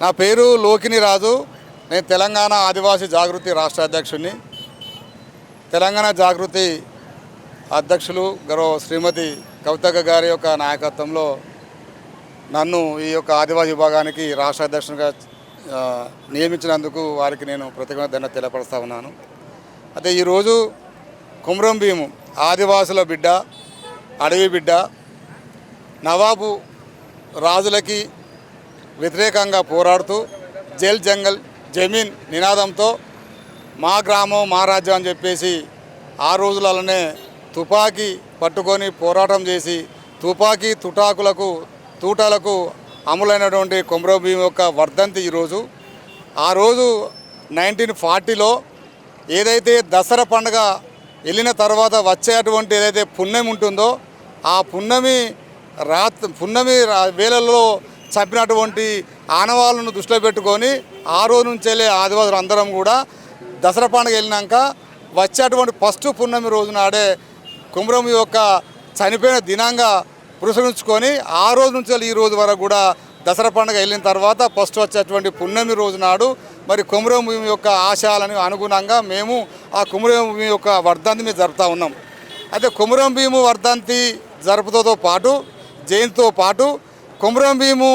నా పేరు లోకిని రాజు. నేను తెలంగాణ ఆదివాసీ జాగృతి రాష్ట్ర అధ్యక్షుడిని తెలంగాణ జాగృతి అధ్యక్షులు గౌరవ శ్రీమతి కవితక్క గారి యొక్క నాయకత్వంలో నన్ను ఈ యొక్క ఆదివాసీ విభాగానికి రాష్ట్ర అధ్యక్షునిగా నియమించినందుకు వారికి నేను ప్రత్యేకంగా ధన్యవాదాలు తెలియపరుస్తా ఉన్నాను. అయితే ఈరోజు కుమ్రం భీము ఆదివాసుల బిడ్డ అడవి బిడ్డ నవాబు రాజులకి వ్యతిరేకంగా పోరాడుతూ జైల్ జంగల్ జమీన్ నినాదంతో మా గ్రామం మా రాజ్యం అని చెప్పేసి ఆ రోజులలోనే తుపాకీ పట్టుకొని పోరాటం చేసి తుపాకీ తుటాకులకు తూటాలకు అమలైనటువంటి కొమరం యొక్క వర్ధంతి ఈరోజు ఆ రోజు నైన్టీన్ ఫార్టీలో ఏదైతే దసరా పండుగ వెళ్ళిన తర్వాత వచ్చేటువంటి ఏదైతే పుణ్యం ఉంటుందో ఆ పున్నమి రాత్ పున్నమి వేళల్లో చంపినటువంటి ఆనవాళ్ళను దృష్టిలో పెట్టుకొని ఆ రోజు నుంచెల్లే ఆదివాసులు అందరం కూడా దసరా పండుగ వెళ్ళినాక వచ్చేటువంటి ఫస్ట్ పున్నమి రోజు నాడే కుమ్రం యొక్క చనిపోయిన దినంగా పురస్కరించుకొని ఆ రోజు నుంచి ఈ రోజు వరకు కూడా దసరా పండుగ వెళ్ళిన తర్వాత ఫస్ట్ వచ్చేటువంటి పున్నమి రోజు నాడు మరి కుమరం భూమి యొక్క ఆశయాలను అనుగుణంగా మేము ఆ కుమరభూమి యొక్క వర్ధంతి మీద జరుపుతూ ఉన్నాం. అయితే కుమరం భీము వర్ధంతి జరుపుతో పాటు జయంతితో పాటు కుమరం భీము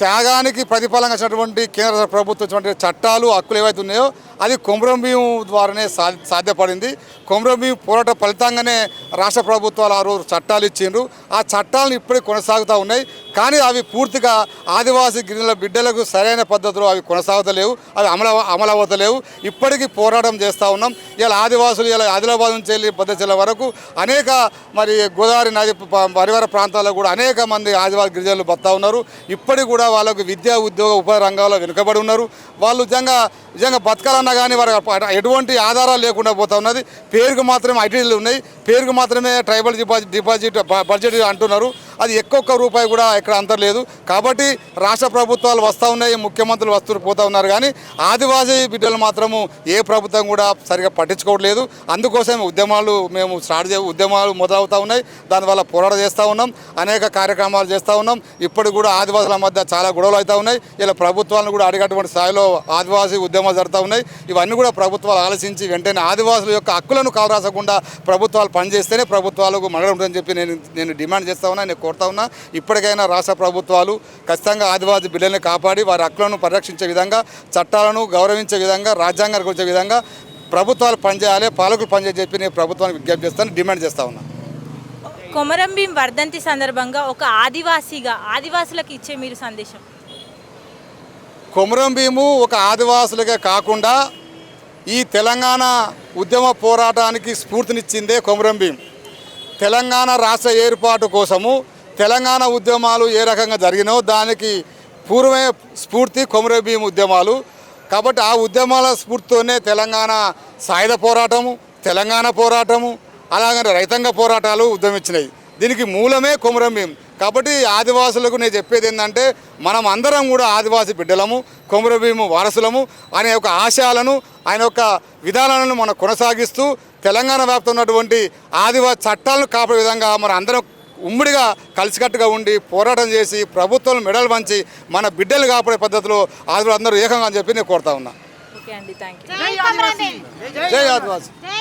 త్యాగానికి ప్రతిఫలంగా వచ్చినటువంటి కేంద్ర ప్రభుత్వం చట్టాలు హక్కులు ఏవైతే ఉన్నాయో అది కుమరం భీము ద్వారానే సా సాధ్యపడింది. కుమరం భీము పోరాట ఫలితంగానే రాష్ట్ర ప్రభుత్వాలు ఆ రోజు చట్టాలు ఇచ్చిండ్రు. ఆ చట్టాలను ఇప్పుడే కొనసాగుతూ ఉన్నాయి. కానీ అవి పూర్తిగా ఆదివాసీ గిరిజనుల బిడ్డలకు సరైన పద్ధతిలో అవి కొనసాగుతలేవు అవి అమల అమలవుతలేవు ఇప్పటికీ పోరాటం చేస్తూ ఉన్నాం. ఇలా ఆదివాసులు ఇలా ఆదిలాబాద్ నుంచి వెళ్ళి భద్రాచలం వరకు అనేక మరి గోదావరి నది పరివార ప్రాంతాల్లో కూడా అనేక మంది ఆదివాసీ గిరిజనులు బతా ఉన్నారు. ఇప్పటికి కూడా వాళ్ళకు విద్యా ఉద్యోగ ఉపాధి రంగాల్లో వెనుకబడి ఉన్నారు. వాళ్ళు నిజంగా నిజంగా బతకాలన్నా కానీ వారి ఎటువంటి ఆధారాలు లేకుండా పోతా ఉన్నది. పేరుకు మాత్రమే ఐటీలు ఉన్నాయి. పేరుకు మాత్రమే ట్రైబల్ డిపాజిట్ డిపాజిట్ బడ్జెట్ అంటున్నారు. అది ఎక్కువ రూపాయి కూడా ఇక్కడ అంతర్లేదు కాబట్టి రాష్ట్ర ప్రభుత్వాలు వస్తూ ఉన్నాయి ముఖ్యమంత్రులు వస్తూ పోతూ ఉన్నారు. కానీ ఆదివాసీ బిడ్డలు మాత్రము ఏ ప్రభుత్వం కూడా సరిగా పట్టించుకోవట్లేదు. అందుకోసం ఉద్యమాలు మేము స్టార్ట్ చే ఉద్యమాలు మొదలవుతూ ఉన్నాయి. దానివల్ల పోరాటం చేస్తూ ఉన్నాం. అనేక కార్యక్రమాలు చేస్తూ ఉన్నాం. ఇప్పుడు కూడా ఆదివాసుల మధ్య చాలా గొడవలు అవుతూ ఉన్నాయి. ఇలా ప్రభుత్వాలను కూడా అడిగేటువంటి స్థాయిలో ఆదివాసీ ఉద్యమాలు జరుగుతూ ఉన్నాయి. ఇవన్నీ కూడా ప్రభుత్వాలు ఆలోచించి వెంటనే ఆదివాసుల యొక్క హక్కులను కాలరాసకుండా ప్రభుత్వాలు పనిచేస్తేనే ప్రభుత్వాలకు మగడం ఉంటుందని చెప్పి నేను నేను డిమాండ్ చేస్తా ఉన్నాను నేను కోరుతా ఉన్నా. ఇప్పటికైనా రాష్ట్ర ప్రభుత్వాలు ఖచ్చితంగా ఆదివాసీ బిడ్డల్ని కాపాడి వారి హక్కులను పరిరక్షించే విధంగా చట్టాలను గౌరవించే విధంగా రాజ్యాంగానికి వచ్చే విధంగా ప్రభుత్వాలు పనిచేయాలి పాలకులు పనిచేయాలని చెప్పి నేను ప్రభుత్వానికి విజ్ఞప్తి చేస్తాను డిమాండ్ చేస్తా ఉన్నా. కొమరం భీం వర్ధంతి సందర్భంగా ఒక ఆదివాసిగా ఆదివాసులకు ఇచ్చే మీరు సందేశం? కొమరం భీము ఒక ఆదివాసులుగా కాకుండా ఈ తెలంగాణ ఉద్యమ పోరాటానికి స్ఫూర్తినిచ్చిందే కొమరం భీం. తెలంగాణ రాష్ట్ర ఏర్పాటు కోసము తెలంగాణ ఉద్యమాలు ఏ రకంగా జరిగినో దానికి పూర్వమే స్ఫూర్తి కొమరం భీం ఉద్యమాలు. కాబట్టి ఆ ఉద్యమాల స్ఫూర్తితోనే తెలంగాణ సాయుధ పోరాటము తెలంగాణ పోరాటము అలాగనే రైతాంగ పోరాటాలు ఉద్యమించినాయి. దీనికి మూలమే కొమరం భీం కాబట్టి ఆదివాసులకు నేను చెప్పేది ఏంటంటే మనం అందరం కూడా ఆదివాసి బిడ్డలము కొమరభీము వారసులము. ఆయన యొక్క ఆశయాలను ఆయన యొక్క విధానాలను మనం కొనసాగిస్తూ తెలంగాణ వ్యాప్తం ఉన్నటువంటి ఆదివాసి చట్టాలను కాపాడే విధంగా మన అందరం ఉమ్మడిగా కలిసికట్టుగా ఉండి పోరాటం చేసి ప్రభుత్వం మెడలు వంచి మన బిడ్డలు కాపాడే పద్ధతిలో ఆదివాసులు అందరూ ఏకంగా అని చెప్పి నేను కోరుతా ఉన్నా. ఓకే అండి థ్యాంక్ యూ జై కొమరం భీం జై ఆదివాసి. జై